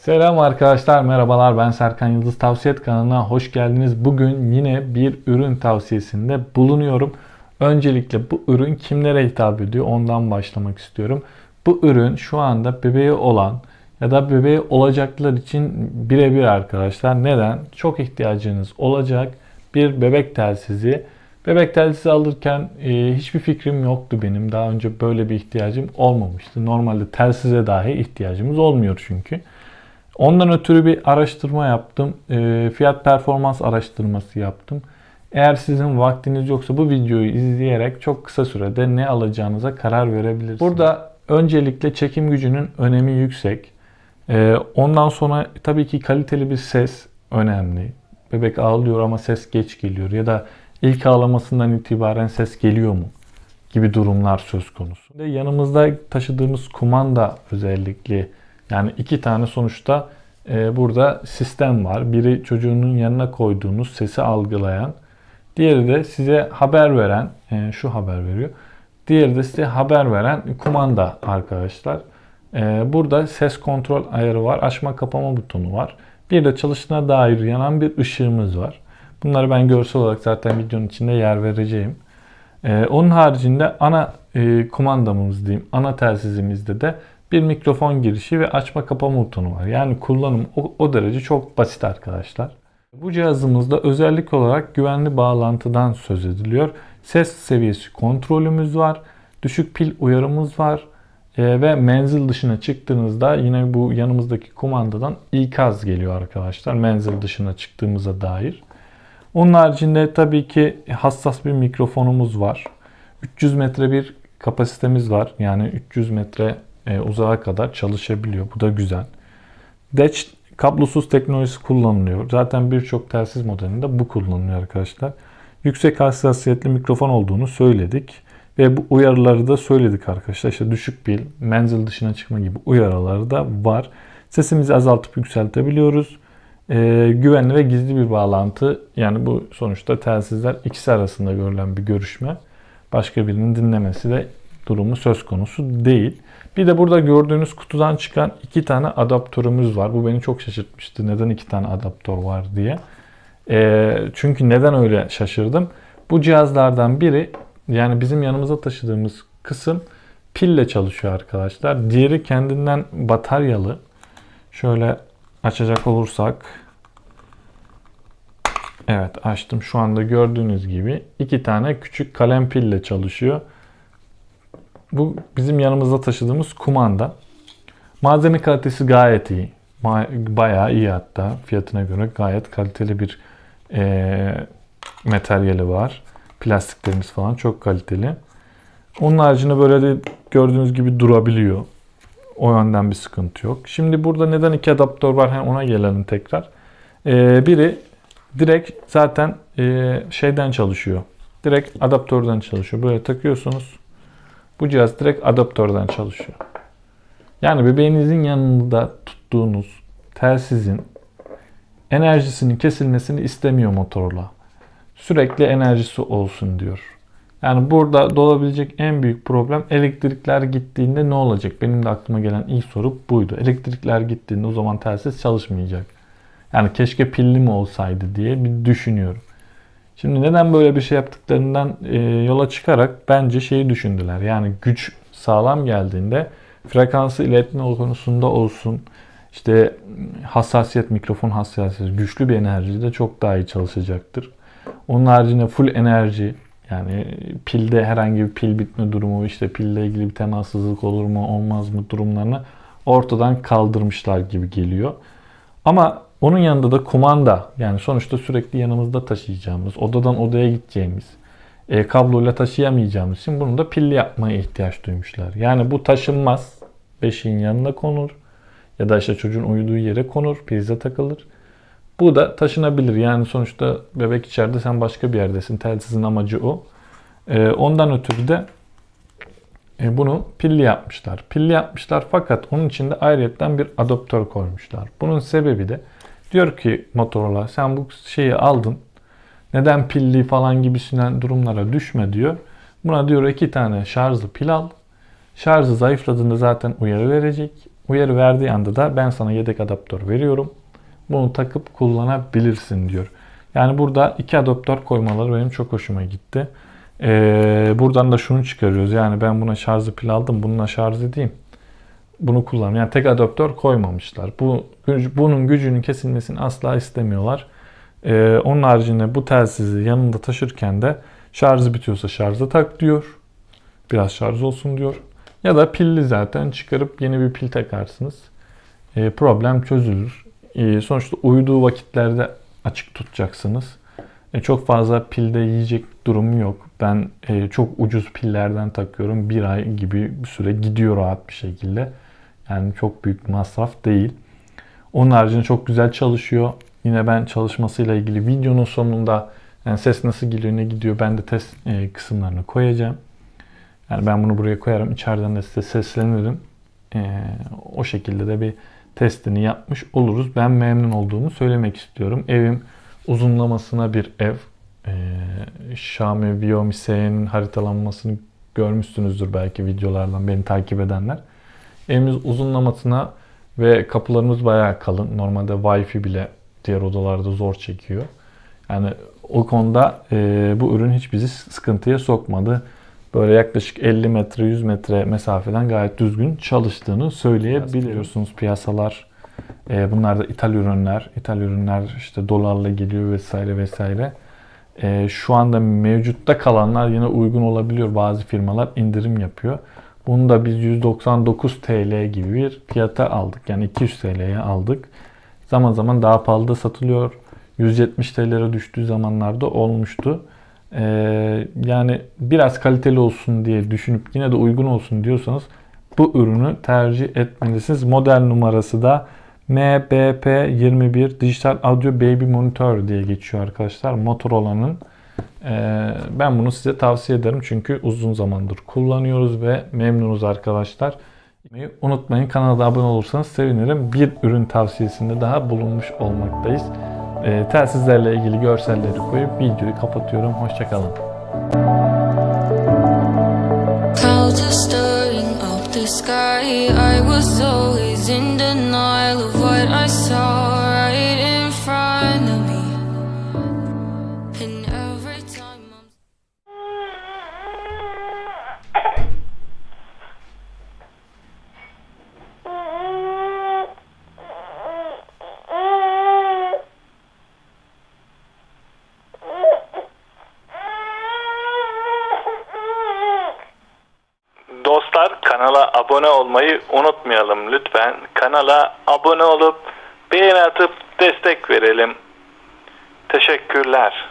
Selam arkadaşlar, merhabalar. Ben Serkan Yıldız Tavsiyet kanalına hoş geldiniz. Bugün yine bir ürün tavsiyesinde bulunuyorum. Öncelikle bu ürün kimlere hitap ediyor ondan başlamak istiyorum. Bu ürün şu anda bebeği olan ya da bebeği olacaklar için birebir arkadaşlar. Neden? Çok ihtiyacınız olacak bir bebek telsizi. Bebek telsizi alırken e, hiçbir fikrim yoktu benim. Daha önce böyle bir ihtiyacım olmamıştı. Normalde telsize dahi ihtiyacımız olmuyor çünkü. Ondan ötürü bir araştırma yaptım. E, fiyat performans araştırması yaptım. Eğer sizin vaktiniz yoksa bu videoyu izleyerek çok kısa sürede ne alacağınıza karar verebilirsiniz. Burada öncelikle çekim gücünün önemi yüksek. E, ondan sonra tabii ki kaliteli bir ses önemli. Bebek ağlıyor ama ses geç geliyor ya da ilk ağlamasından itibaren ses geliyor mu gibi durumlar söz konusu. Yanımızda taşıdığımız kumanda özellikle yani iki tane sonuçta e, burada sistem var. Biri çocuğunun yanına koyduğunuz sesi algılayan, diğeri de size haber veren, e, şu haber veriyor. Diğeri de size haber veren kumanda arkadaşlar. E, burada ses kontrol ayarı var, açma kapama butonu var. Bir de çalıştığına dair yanan bir ışığımız var. Bunları ben görsel olarak zaten videonun içinde yer vereceğim. Ee, onun haricinde ana e, kumandamız diyeyim, ana telsizimizde de bir mikrofon girişi ve açma kapama butonu var. Yani kullanım o, o derece çok basit arkadaşlar. Bu cihazımızda özellik olarak güvenli bağlantıdan söz ediliyor. Ses seviyesi kontrolümüz var. Düşük pil uyarımız var. Ee, ve menzil dışına çıktığınızda yine bu yanımızdaki kumandadan ikaz geliyor arkadaşlar. Menzil dışına çıktığımıza dair. Onun haricinde tabii ki hassas bir mikrofonumuz var. 300 metre bir kapasitemiz var. Yani 300 metre e, uzağa kadar çalışabiliyor. Bu da güzel. DEC kablosuz teknolojisi kullanılıyor. Zaten birçok telsiz modelinde bu kullanılıyor arkadaşlar. Yüksek hassasiyetli mikrofon olduğunu söyledik. Ve bu uyarıları da söyledik arkadaşlar. İşte düşük pil, menzil dışına çıkma gibi uyarıları da var. Sesimizi azaltıp yükseltebiliyoruz. Ee, güvenli ve gizli bir bağlantı. Yani bu sonuçta telsizler ikisi arasında görülen bir görüşme. Başka birinin dinlemesi de durumu söz konusu değil. Bir de burada gördüğünüz kutudan çıkan iki tane adaptörümüz var. Bu beni çok şaşırtmıştı. Neden iki tane adaptör var diye. Ee, çünkü neden öyle şaşırdım? Bu cihazlardan biri yani bizim yanımıza taşıdığımız kısım pille çalışıyor arkadaşlar. Diğeri kendinden bataryalı. Şöyle açacak olursak Evet açtım. Şu anda gördüğünüz gibi iki tane küçük kalem pille çalışıyor. Bu bizim yanımızda taşıdığımız kumanda. Malzeme kalitesi gayet iyi. Bayağı iyi hatta. Fiyatına göre gayet kaliteli bir e, materyali var. Plastiklerimiz falan çok kaliteli. Onun haricinde böyle de gördüğünüz gibi durabiliyor. O yönden bir sıkıntı yok. Şimdi burada neden iki adaptör var? Hem ona gelelim tekrar. Ee, biri direkt zaten e, şeyden çalışıyor. Direkt adaptörden çalışıyor. Böyle takıyorsunuz. Bu cihaz direkt adaptörden çalışıyor. Yani bebeğinizin yanında tuttuğunuz telsizin enerjisinin kesilmesini istemiyor Motorola. Sürekli enerjisi olsun diyor. Yani burada dolabilecek en büyük problem elektrikler gittiğinde ne olacak? Benim de aklıma gelen ilk soru buydu. Elektrikler gittiğinde o zaman telsiz çalışmayacak. Yani keşke pilli mi olsaydı diye bir düşünüyorum. Şimdi neden böyle bir şey yaptıklarından e, yola çıkarak bence şeyi düşündüler. Yani güç sağlam geldiğinde frekansı iletme konusunda olsun, işte hassasiyet, mikrofon hassasiyeti, güçlü bir enerji de çok daha iyi çalışacaktır. Onun haricinde full enerji, yani pilde herhangi bir pil bitme durumu, işte pille ilgili bir temassızlık olur mu olmaz mı durumlarını ortadan kaldırmışlar gibi geliyor. Ama onun yanında da kumanda yani sonuçta sürekli yanımızda taşıyacağımız, odadan odaya gideceğimiz, e, kabloyla taşıyamayacağımız için bunu da pilli yapmaya ihtiyaç duymuşlar. Yani bu taşınmaz. Beşiğin yanına konur ya da işte çocuğun uyuduğu yere konur, prize takılır. Bu da taşınabilir. Yani sonuçta bebek içeride sen başka bir yerdesin. Telsizin amacı o. E, ondan ötürü de e, bunu pilli yapmışlar. Pilli yapmışlar fakat onun içinde ayrıyetten bir adaptör koymuşlar. Bunun sebebi de diyor ki Motorola sen bu şeyi aldın. Neden pilli falan gibisinden durumlara düşme diyor. Buna diyor iki tane şarjlı pil al. Şarjı zayıfladığında zaten uyarı verecek. Uyarı verdiği anda da ben sana yedek adaptör veriyorum. Bunu takıp kullanabilirsin diyor. Yani burada iki adaptör koymaları benim çok hoşuma gitti. Ee, buradan da şunu çıkarıyoruz. Yani ben buna şarjlı pil aldım. Bununla şarj edeyim. Bunu kullan. Yani tek adaptör koymamışlar. Bu bunun gücünün kesilmesini asla istemiyorlar. Ee, onun haricinde bu telsizi yanında taşırken de şarjı bitiyorsa şarjı tak diyor. Biraz şarj olsun diyor. Ya da pilli zaten çıkarıp yeni bir pil takarsınız. Ee, problem çözülür. Ee, sonuçta uyuduğu vakitlerde açık tutacaksınız. E, çok fazla pilde yiyecek durumu yok. Ben e, çok ucuz pillerden takıyorum. Bir ay gibi bir süre gidiyor rahat bir şekilde. Yani çok büyük bir masraf değil. Onun haricinde çok güzel çalışıyor. Yine ben çalışmasıyla ilgili videonun sonunda yani ses nasıl geliyor ne gidiyor ben de test e, kısımlarını koyacağım. Yani ben bunu buraya koyarım. İçeriden de size seslenirim. E, o şekilde de bir testini yapmış oluruz. Ben memnun olduğumu söylemek istiyorum. Evim uzunlamasına bir ev. E, Xiaomi Viomi S'nin haritalanmasını görmüşsünüzdür belki videolardan beni takip edenler. Evimiz uzunlamasına ve kapılarımız bayağı kalın. Normalde Wi-Fi bile diğer odalarda zor çekiyor. Yani o konuda e, bu ürün hiç bizi sıkıntıya sokmadı. Böyle yaklaşık 50 metre 100 metre mesafeden gayet düzgün çalıştığını söyleyebiliyorsunuz piyasalar. E, bunlar da ithal ürünler. İthal ürünler işte dolarla geliyor vesaire vesaire. E, şu anda mevcutta kalanlar yine uygun olabiliyor. Bazı firmalar indirim yapıyor. Bunu da biz 199 TL gibi bir fiyata aldık. Yani 200 TL'ye aldık. Zaman zaman daha pahalı da satılıyor. 170 TL'ye düştüğü zamanlarda olmuştu. Ee, yani biraz kaliteli olsun diye düşünüp yine de uygun olsun diyorsanız bu ürünü tercih etmelisiniz. Model numarası da MBP21 Dijital Audio Baby Monitor diye geçiyor arkadaşlar. Motorola'nın. Ee, ben bunu size tavsiye ederim çünkü uzun zamandır kullanıyoruz ve memnunuz arkadaşlar. Unutmayın kanala abone olursanız sevinirim. Bir ürün tavsiyesinde daha bulunmuş olmaktayız. Ee, telsizlerle ilgili görselleri koyup videoyu kapatıyorum. Hoşçakalın. I was always in denial of what I saw abone olmayı unutmayalım lütfen. Kanala abone olup beğeni atıp destek verelim. Teşekkürler.